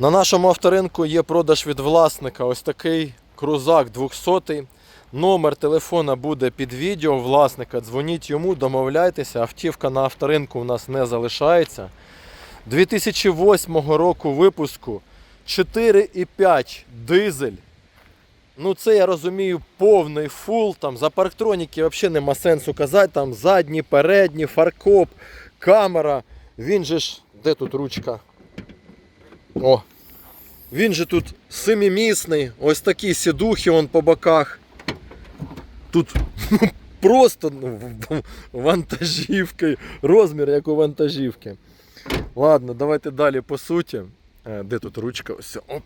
На нашому авторинку є продаж від власника. Ось такий крузак 200. Номер телефона буде під відео власника. Дзвоніть йому, домовляйтеся. Автівка на авторинку у нас не залишається. 2008 року випуску 4,5 дизель. Ну, це я розумію, повний фул. Там за парктроніки взагалі нема сенсу казати. Там задні, передні, фаркоп, камера. Він же ж. Де тут ручка? О. Він же тут семимісний. Ось такі сідухи он по боках. Тут ну, просто ну, вантажівки. Розмір як у вантажівки. Ладно, давайте далі по суті. Е, Де тут ручка? Ось. Оп.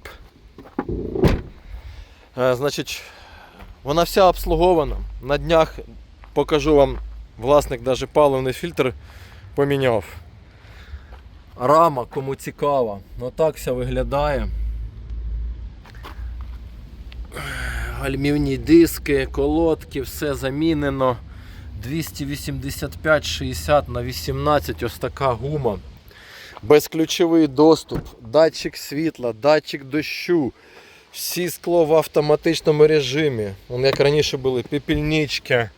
Е, Значить, вона вся обслугована. На днях покажу вам, власник навіть паливний фільтр поміняв. Рама, кому цікаво. Ну так все виглядає. Гальмівні диски, колодки, все замінено. 285-60 на 18 ось така гума. Безключовий доступ, датчик світла, датчик дощу. Всі скло в автоматичному режимі. Як раніше були пепельнички.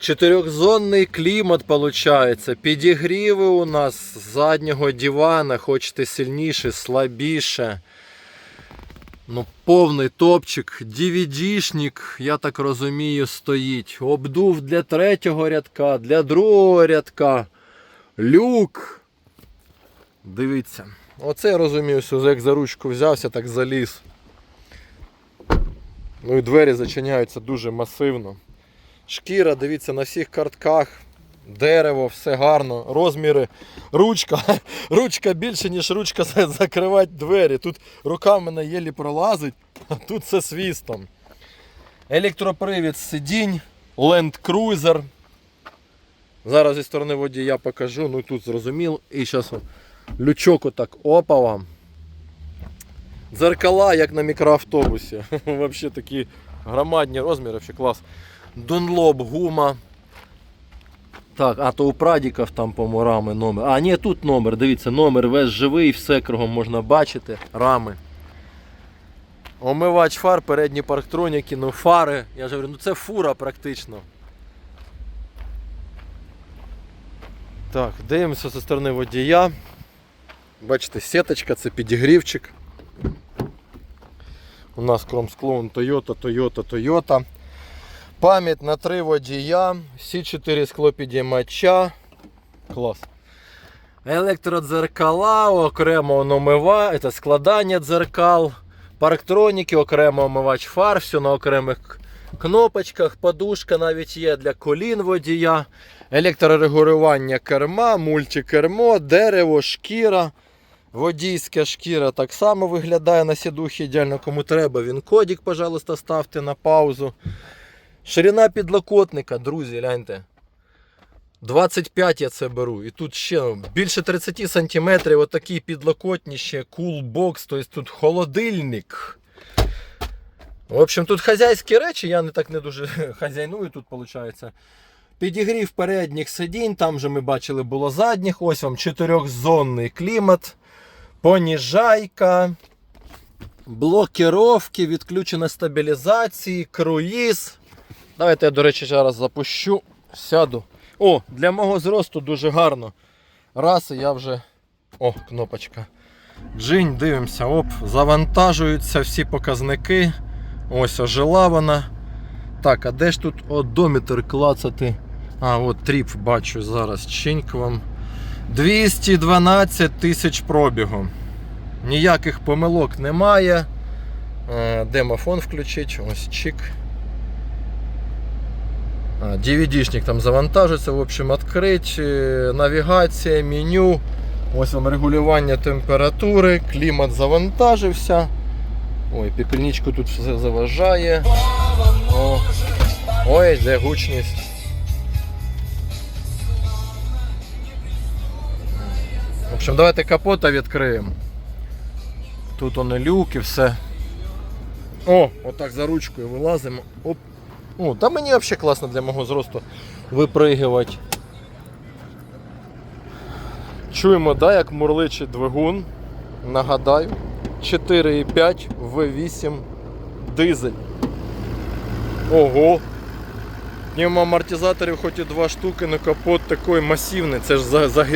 Чотирьохзонний клімат виходить. Підігріви у нас з заднього дивана, хочете сильніше, слабіше. Ну, повний топчик, DVD-шник, я так розумію, стоїть. Обдув для третього рядка, для другого рядка. Люк. Дивіться. Оце я розумію, що як за ручку взявся, так заліз. Ну і двері зачиняються дуже масивно. Шкіра, дивіться, на всіх картках. Дерево, все гарно, розміри, ручка. Ручка більше, ніж ручка закривати двері. Тут рука в мене єлі пролазить, а тут все свістом. Електропривід сидінь, Cruiser. Зараз зі сторони водія покажу, ну тут зрозуміло. І зараз лючок отак опа вам. Дзеркала, як на мікроавтобусі. Взагалі такі громадні розміри, взагалі клас. Дунлоп, гума. Так, а то у прадіків там по рами номер. А, ні, тут номер, дивіться, номер весь живий, все кругом можна бачити. Рами. Омивач фар, передні парктроніки, ну фари. Я ж говорю, ну це фура практично. Так, дивимося зі сторони водія. Бачите, сіточка, це підігрівчик. У нас кромсклон Toyota, Toyota, Toyota. Пам'ять на три водія, всі чотири склопідіймача. Клас. Електродзеркала, окремо номива, це складання дзеркал, парктроніки, окремо омивач фар, все на окремих кнопочках, подушка навіть є для колін водія, електрорегулювання керма, мультикермо, дерево, шкіра. Водійська шкіра так само виглядає на сідухі ідеально. Кому треба, він кодик, пожалуйста, ставте на паузу. Ширина підлокотника, друзі, гляньте. 25 я це беру. І тут ще ну, більше 30 см, отакий підлокотніще, кулбокс, тобто тут холодильник. В общем, тут хазяйські речі, я не так не дуже хазяйную тут, виходить. Підігрів передніх сидінь, там же ми бачили було задніх. Ось вам чотирьохзонний клімат, поніжайка, блокировки, відключена стабілізації, круїз. Давайте я, до речі, зараз запущу, сяду. О, для мого зросту дуже гарно. Раз і я вже. О, кнопочка. Джинь, дивимося, оп, завантажуються всі показники. Ось ожила вона. Так, а де ж тут одометр клацати? А, от тріп бачу зараз. Чиньк вам. 212 тисяч пробігу. Ніяких помилок немає. Е, Демофон включить. Ось чик. DVD-шник там завантажиться, в общем, відкрить, е, навігація, меню, ось вам регулювання температури, клімат завантажився. Ой, пепельничку тут все заважає. О. Ой, де гучність. В общем, давайте капота відкриємо. Тут вони люки, все. О, отак за ручкою вилазимо. Оп. О, та мені взагалі класно для мого зросту випригувати. Чуємо, да, як мурличить двигун. Нагадаю, 4,5 V8 дизель. Ого! Пневмоамортизаторів хоч і два штуки, але капот такий масивний. Це ж за, за,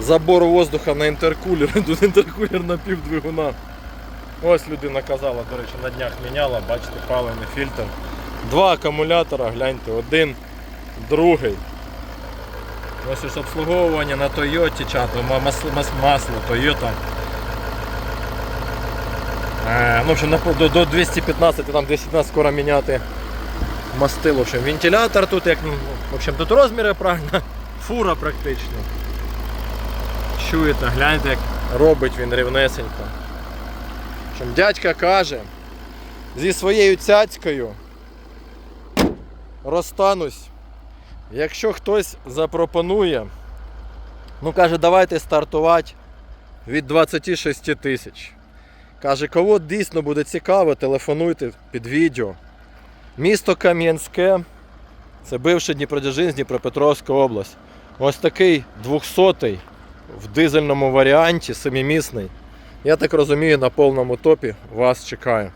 забор воздуха на інтеркулер. Тут інтеркулер на пів двигуна. Ось людина казала, до речі, на днях міняла, бачите, паливний фільтр. Два акумулятора, гляньте, один, другий. Ось ось обслуговування на Toyota, чату, масло, масло Toyota. Е, ну, в на- до, до 215, там 215 скоро міняти мастило. Общем, вентилятор тут, як, ну, в общем, тут розміри правильно, фура практично. Чуєте, гляньте, як робить він рівнесенько. Дядька каже, зі своєю цяцькою розстанусь. Якщо хтось запропонує, ну каже, давайте стартувати від 26 тисяч. Каже, кого дійсно буде цікаво, телефонуйте під відео. Місто Кам'янське, це бивший Дніпродзержинськ, Дніпропетровська область. Ось такий 200-й в дизельному варіанті, семимісний. Я так розумію, на повному топі вас чекаю.